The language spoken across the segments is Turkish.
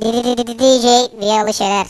DJ Viyalı Şener.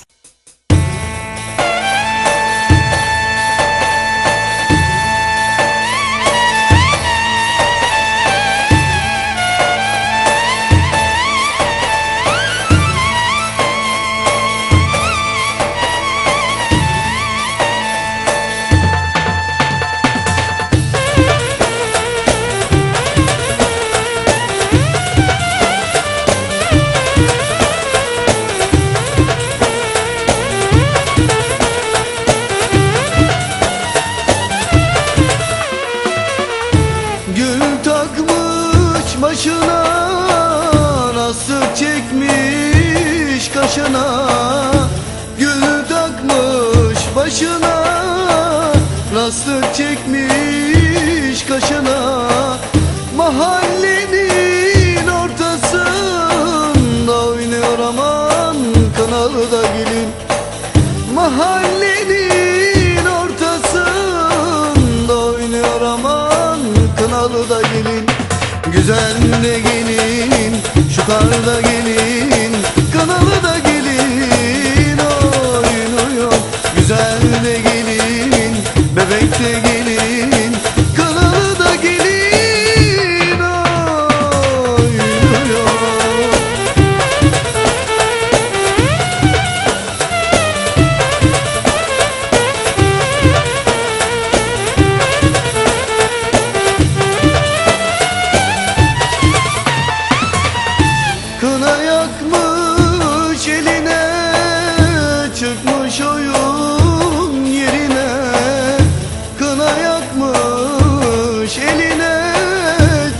Başına Nasıl çekmiş kaşına? Gül takmış başına Nasıl çekmiş kaşına? Mahallenin Güzel de gelin Şu karda Çıkmış oyun yerine Kına yakmış eline.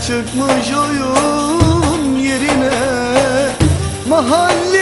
Çıkmış oyun yerine Mahallenin